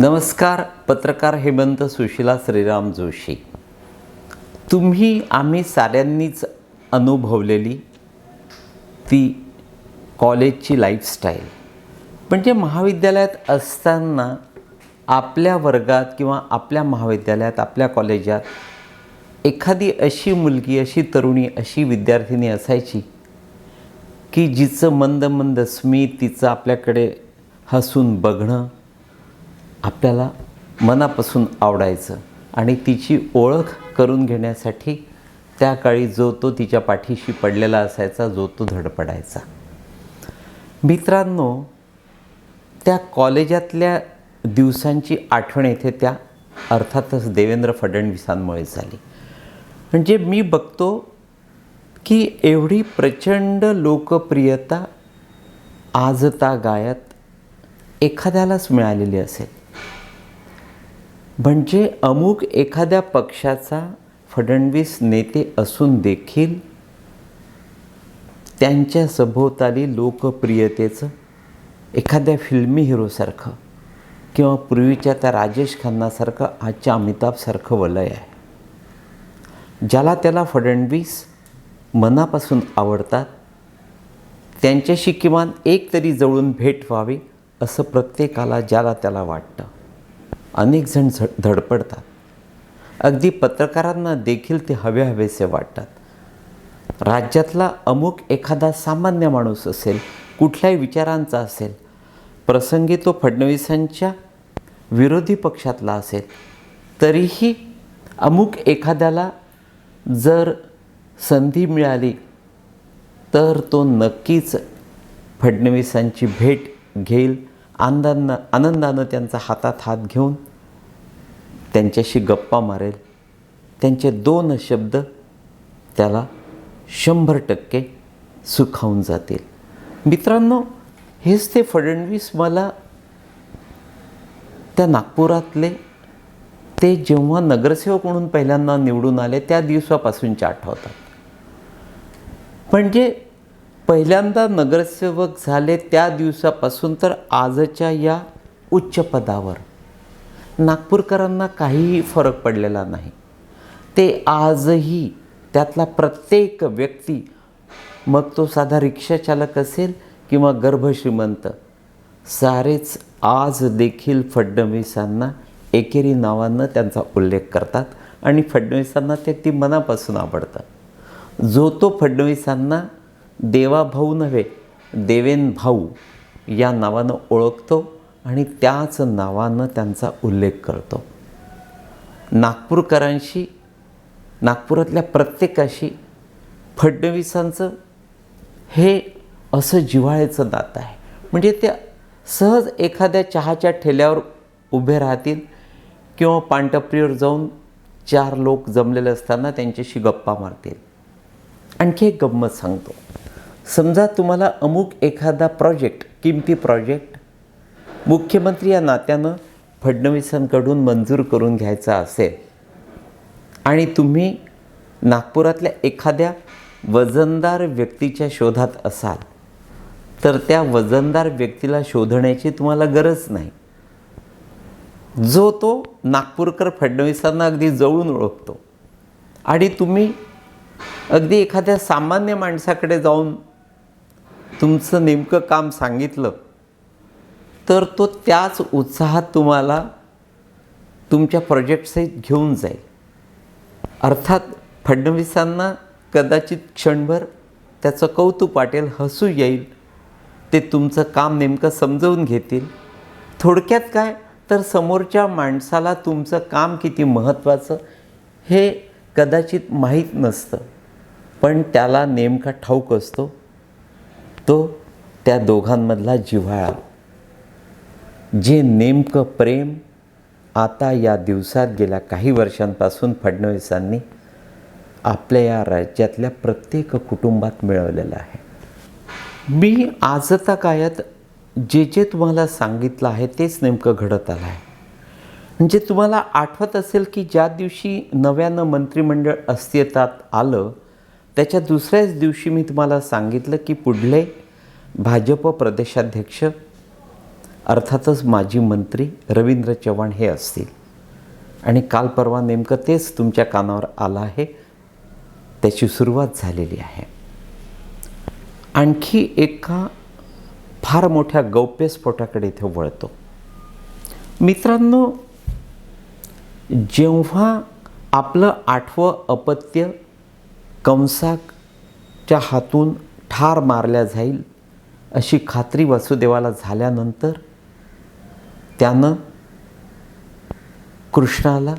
नमस्कार पत्रकार हेमंत सुशिला श्रीराम जोशी. तुम्ही आम्ही साऱ्यांनीच अनुभवलेली ती कॉलेजची लाईफस्टाईल म्हणजे महाविद्यालयात असताना आपल्या वर्गात किंवा आपल्या महाविद्यालयात आपल्या कॉलेजात एखादी अशी मुलगी अशी तरुणी अशी विद्यार्थिनी असायची की जिचं मंद मंद स्मित तिचं आपल्याकडे हसून बघणं आपल्याला मनापासून आवडायचं आणि तिची ओळख करून घेण्यासाठी त्या काळी जो तो तिच्या पाठीशी पडलेला असायचा जो तो धडपडायचा. मित्रांनो त्या कॉलेजातल्या दिवसांची आठवण येथे त्या अर्थातच देवेंद्र फडणवीसांमुळे झाली. म्हणजे मी बघतो की एवढी प्रचंड लोकप्रियता आजता गायत एखाद्यालाच मिळालेली असेल. म्हणजे अमुक एखाद्या पक्षाचा फडणवीस नेते असून देखील त्यांच्या सभोवताली लोकप्रियतेचं एखाद्या फिल्मी हिरोसारखं किंवा पूर्वीच्या त्या राजेश खन्नासारखं आजच्या अमिताभसारखं वलय आहे. ज्याला त्याला फडणवीस मनापासून आवडतात त्यांच्याशी किमान एक तरी जवळून भेट व्हावी असं प्रत्येकाला ज्याला त्याला वाटतं. अनेक जण झ धडपडतात. अगदी पत्रकारांना देखील ते हवे हवेसे वाटतात. राज्यातला अमुक एखादा सामान्य माणूस असेल कुठल्याही विचारांचा असेल प्रसंगी तो फडणवीसांच्या विरोधी पक्षातला असेल तरीही अमुक एखाद्याला जर संधी मिळाली तर तो नक्कीच फडणवीसांची भेट घेईल. आनंदानं आनंदानं त्यांचा हातात हात घेऊन त्यांच्याशी गप्पा मारेल. त्यांचे दोन शब्द त्याला शंभर टक्के सुखावून जातील. मित्रांनो हेच ते फडणवीस मला त्या नागपुरातले ते जेव्हा नगरसेवक म्हणून पहिल्यांदा निवडून आले त्या दिवसापासूनचे आठवतात. म्हणजे पहिल्यांदा नगरसेवक झाले त्या दिवसापासून तर आजच्या या उच्च पदावर. नागपूरकरांना काहीही फरक पडलेला नाही. ते आजही त्यातला प्रत्येक व्यक्ती मग तो साधा रिक्षाचालक असेल किंवा गर्भश्रीमंत सारेच आज देखील फडणवीसांना एकेरी नावानं त्यांचा उल्लेख करतात आणि फडणवीसांना ते ती मनापासून आवडतं. जो तो फडणवीसांना देवाभाऊ नव्हे देवेन भाऊ या नावानं ओळखतो आणि त्याच नावानं त्यांचा उल्लेख करतो. नागपूरकरांशी नागपुरातल्या प्रत्येकाशी फडणवीसांचं हे असं जिव्हाळ्याचं नातं आहे. म्हणजे ते सहज एखाद्या चहाच्या ठेल्यावर उभे राहतील किंवा पानटपरीवर जाऊन चार लोक जमलेले असताना त्यांच्याशी गप्पा मारतील. आणखी एक गंमत सांगतो. समजा तुम्हाला अमुक एखादा प्रोजेक्ट किमती प्रोजेक्ट मुख्यमंत्री या नात्यानं फडणवीसांकडून मंजूर करून घ्यायचा असेल आणि तुम्ही नागपुरातल्या एखाद्या वजनदार व्यक्तीच्या शोधात असाल तर त्या वजनदार व्यक्तीला शोधण्याची तुम्हाला गरज नाही. जो तो नागपूरकर फडणवीसांना अगदी जवळून ओळखतो आणि तुम्ही अगदी एखाद्या सामान्य माणसाकडे जाऊन तुमचं नेमकं काम सांगितलं तर तो त्याच उत्साहात तुम्हाला तुमच्या प्रोजेक्टसहित घेऊन जाईल. अर्थात फडणवीसांना कदाचित क्षणभर त्याचं कौतुक वाटेल हसू येईल ते तुमचं काम नेमकं समजवून घेतील. थोडक्यात काय? तर समोरच्या माणसाला तुमचं काम किती महत्त्वाचं हे कदाचित माहीत नसतं पण त्याला नेमका ठाऊक असतो. तो त्या दोघांमधला जिव्हाळा. जे नेमकं प्रेम आता या दिवसात गेल्या काही वर्षांपासून फडणवीसांनी आपल्या या राज्यातल्या प्रत्येक कुटुंबात मिळवलेलं आहे. मी आजता काळात जे जे तुम्हाला सांगितलं आहे तेच नेमकं घडत आलं आहे. म्हणजे तुम्हाला आठवत असेल की ज्या दिवशी नव्यानं मंत्रिमंडळ अस्तित्वात आलं त्याच्या दुसऱ्याच दिवशी मी तुम्हाला सांगितलं की पुढले भाजप प्रदेशाध्यक्ष अर्थातच माजी मंत्री रवींद्र चव्हाण हे असतील. आणि काल परवा नेमकं तेच तुमच्या कानावर आलं आहे. त्याची सुरुवात झालेली आहे. आणखी एका फार मोठ्या गौप्यस्फोटाकडे इथे वळतो. मित्रांनो जेव्हा आपलं आठवं अपत्य कंसाच्या हातून ठार मारल्या जाईल अशी खात्री वासुदेवाला झाल्यानंतर त्यानं कृष्णाला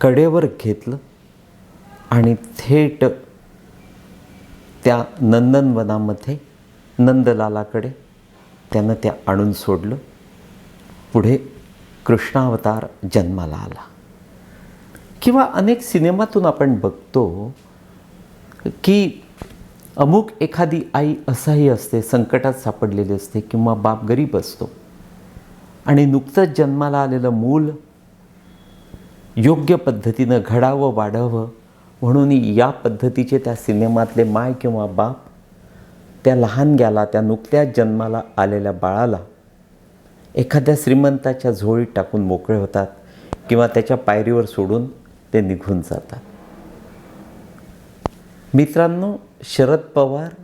कडेवर घेतलं आणि थेट त्या नंदनवनामध्ये नंदलालाकडे त्यानं त्या आणून सोडलं. पुढे कृष्णावतार जन्माला आला. किंवा अनेक सिनेमातून आपण बघतो की अमुक एखादी आई असंही असते संकटात सापडलेली असते किंवा बाप गरीब असतो आणि नुकतंच जन्माला आलेलं मूल योग्य पद्धतीनं घडावं वाढावं म्हणून या पद्धतीचे त्या सिनेमातले माय किंवा बाप त्या लहानग्याला त्या नुकत्याच जन्माला आलेल्या बाळाला एखाद्या श्रीमंताच्या झोळीत टाकून मोकळे होतात किंवा त्याच्या पायरीवर सोडून ते निघून जातात. मित्रांनो शरद पवार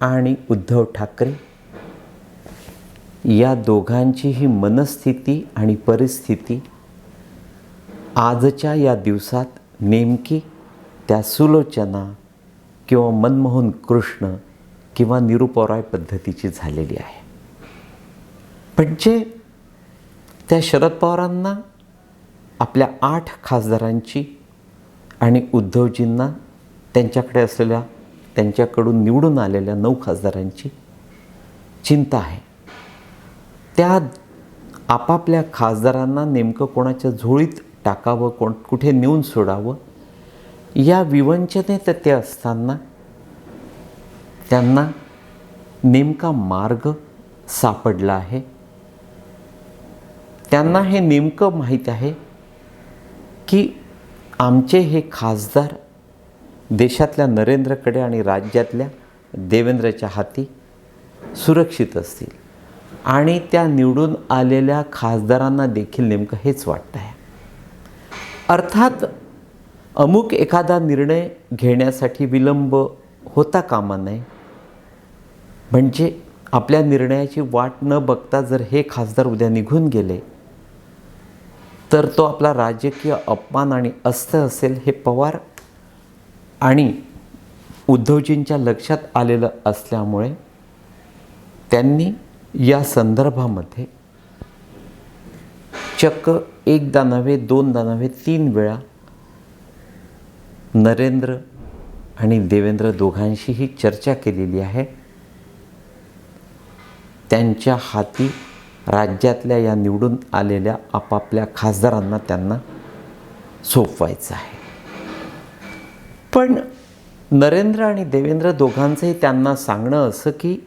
आणि उद्धव ठाकरे या दोघांची ही मनस्थिती आणि परिस्थिती आजच्या या दिवसात नेमकी त्या सुलोचना किंवा मनमोहन कृष्ण किंवा निरुपराय पद्धतीची झालेली आहे. म्हणजे त्या शरद पवारांना आपल्या आठ खासदारांची आणि उद्धवजींना त्यांच्याकडे असलेल्या त्यांच्याकडून निवडून आलेल्या नऊ खासदारांची चिंता आहे. त्या आपापल्या खासदारांना नेमकं कोणाच्या झोळीत टाकावं कोण कुठे नेऊन सोडावं या विवंचनेत ते असताना त्यांना नेमका मार्ग सापडला आहे. त्यांना हे नेमकं माहीत आहे की आमचे हे खासदार देशातल्या नरेंद्रकडे आणि राज्यातल्या देवेंद्रच्या हाती सुरक्षित असतील. आणि त्या निवडून आलेल्या खासदारांना देखील नेमकं हेच वाटतं आहे अर्थात अमुक एखादा निर्णय घेण्यासाठी विलंब होता कामा नये. म्हणजे आपल्या निर्णयाची वाट न बघता जर हे खासदार उद्या निघून गेले तर तो आपला राजकीय अपमान आणि अस्थ असेल हे पवार आणि उद्धवजींच्या लक्षात आलेलं असल्यामुळे त्यांनी या संदर्भामध्ये चक्क एकदा नव्हे दोनदा नव्हे तीन वेळा नरेंद्र आणि देवेंद्र दोघांशीही चर्चा केलेली आहे. त्यांच्या हाती राज्यातल्या या निवडून आलेल्या आपापल्या खासदारांना त्यांना सोपवायचं आहे. पण नरेंद्र आणि देवेंद्र दोघांचंही त्यांना सांगणं असं की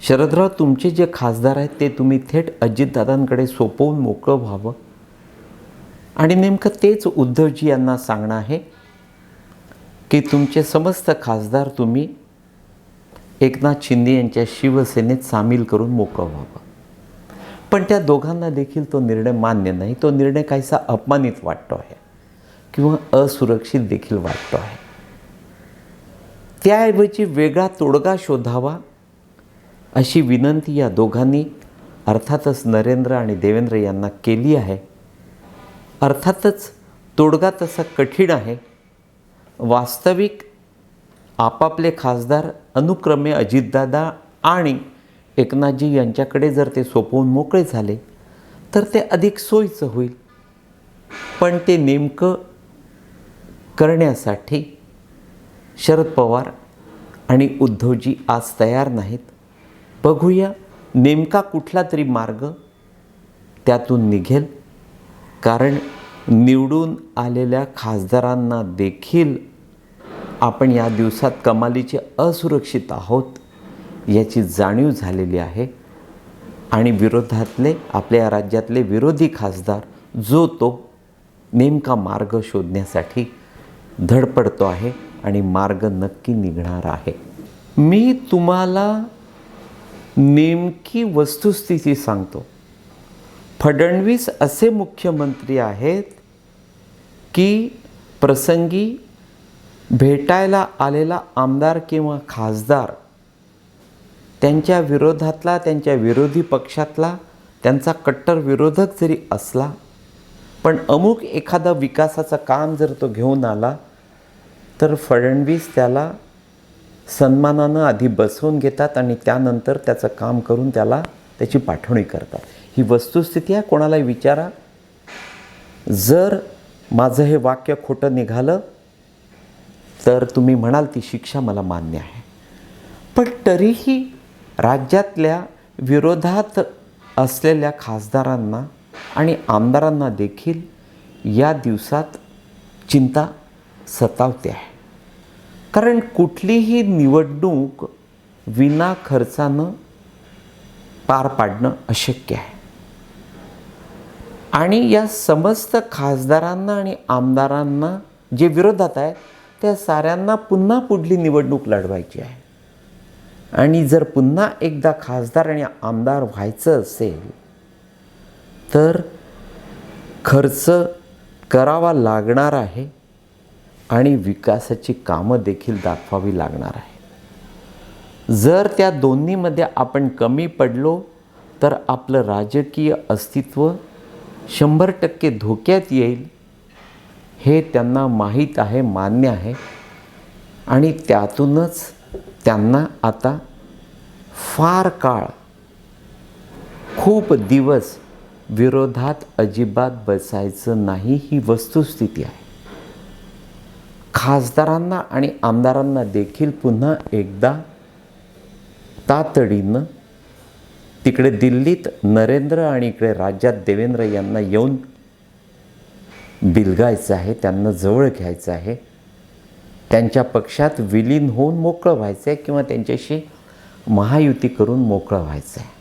शरदराव तुमचे जे खासदार आहेत ते तुम्ही थेट अजितदादांकडे सोपवून मोकळं व्हावं. आणि नेमकं तेच उद्धवजी यांना सांगणं आहे की तुमचे समस्त खासदार तुम्ही एकनाथ शिंदे यांच्या शिवसेनेत सामील करून मोकळं व्हावं. पण त्या दोघांना देखील तो निर्णय मान्य नाही. तो निर्णय काहीसा अपमानित वाटतो आहे किंवा असुरक्षित देखील वाटतो आहे. त्याऐवजी वेगळा तोडगा शोधावा अशी विनंती या दोघांनी अर्थातच नरेंद्र आणि देवेंद्र यांना केली आहे. अर्थातच तोडगा तसा कठीण आहे. वास्तविक आपापले खासदार अनुक्रमे अजितदादा आणि एकनाथजी यांच्याकडे जर ते सोपवून मोकळे झाले तर ते अधिक सोयीचं होईल. पण ते नेमकं करण्यासाठी शरद पवार आणि उद्धवजी आज तयार नाहीत. बघूया नेमका कुठला तरी मार्ग त्यातून निघेल. कारण निवडून आलेल्या खासदारांना देखील आपण या दिवसात कमालीचे असुरक्षित आहोत याची जाणीव झालेली आहे. आणि विरोधातले आपल्या राज्यातले विरोधी खासदार जो तो नेमका मार्ग शोधण्यासाठी धडपडतो आहे आणि मार्ग नक्की निघणार आहे. मी तुम्हाला नेमकी वस्तुस्थिती सांगतो. फडणवीस असे मुख्यमंत्री आहेत की प्रसंगी भेटायला आलेला आमदार किंवा खासदार त्यांच्या विरोधातला त्यांच्या विरोधी पक्षातला त्यांचा कट्टर विरोधक जरी असला पण अमुक एखादा विकासाचं काम जर तो घेऊन आला तर फडणवीस त्याला सन्मानानं आधी बसवून घेतात आणि त्यानंतर त्याचं काम करून त्याला त्याची पाठवणी करतात. ही वस्तुस्थिती आहे कोणालाही विचारा. जर माझं हे वाक्य खोटं निघालं तर तुम्ही म्हणाल ती शिक्षा मला मान्य आहे. पण तरीही राज्यातल्या विरोधात असलेल्या खासदारांना आणि आमदारांना देखील या दिवसात चिंता सतावते आहे. कारण कुठलीही निवडणूक विना खर्चानं पार पाडणं अशक्य आहे. आणि या समस्त खासदारांना आणि आमदारांना जे विरोधात आहे त्या साऱ्यांना पुन्हा पुढली निवडणूक लढवायची आहे. आणि जर पुन्हा एकदा खासदार आणि आमदार व्हायचं असेल तर खर्च करावा लागणार आहे आणि विकासाची कामं देखील दाखवावी लागणार आहे. जर त्या दोन्हीमध्ये आपण कमी पडलो तर आपलं राजकीय अस्तित्व शंभर टक्के धोक्यात येईल. हे त्यांना माहीत आहे मान्य आहे. आणि त्यातूनच त्यांना आता फार काळ खूप दिवस विरोधात अजिबात बसायचं नाही ही वस्तुस्थिती आहे. खासदारांना आणि आमदारांना देखील पुन्हा एकदा तातडीनं तिकडे दिल्लीत नरेंद्र आणि इकडे राज्यात देवेंद्र यांना येऊन बिलगायचं आहे त्यांना जवळ घ्यायचं आहे. त्यांच्या पक्षात विलीन होऊन मोकळं व्हायचं आहे किंवा त्यांच्याशी महायुती करून मोकळं व्हायचं आहे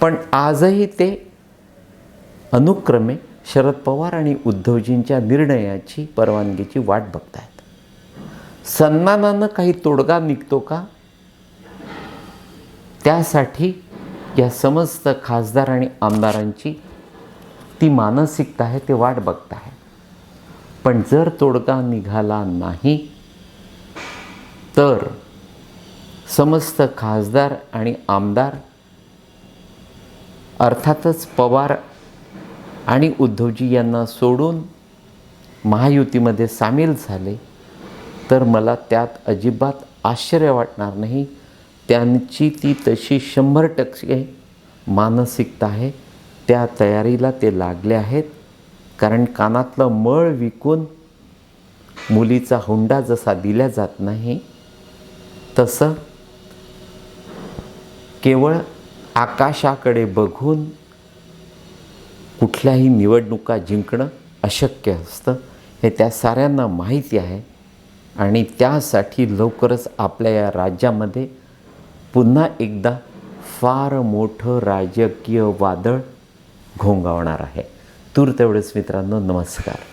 पण आजही ते अनुक्रमे शरद पवार आणि उद्धवजींच्या निर्णयाची परवानगीची वाट बघतायत. सन्मानानं काही तोडगा निघतो का? त्यासाठी या समस्त खासदार आणि आमदारांची ती मानसिकता आहे ते वाट बघत आहे. पण जर तोडगा निघाला नाही तर समस्त खासदार आणि आमदार अर्थातच पवार आणि उद्धवजी यांना सोडून महायुतीमध्ये सामील झाले तर मला त्यात अजिबात आश्चर्य वाटणार नाही. त्यांची ती तशी शंभर टक्के मानसिकता आहे. त्या तयारीला ते लागले आहेत. कारण कानातलं मळ विकून मुलीचा हुंडा जसा दिला जात नाही तसं केवळ आकाशाकडे बघून कुठल्याही निवडणुका जिंकणं अशक्य असतं हे त्या साऱ्यांना माहिती आहे. आणि त्यासाठी लवकरच आपल्या या राज्यामध्ये पुन्हा एकदा फार मोठं राजकीय वादळ घोंगावणार आहे. तूर तेवढेच मित्रांनो नमस्कार.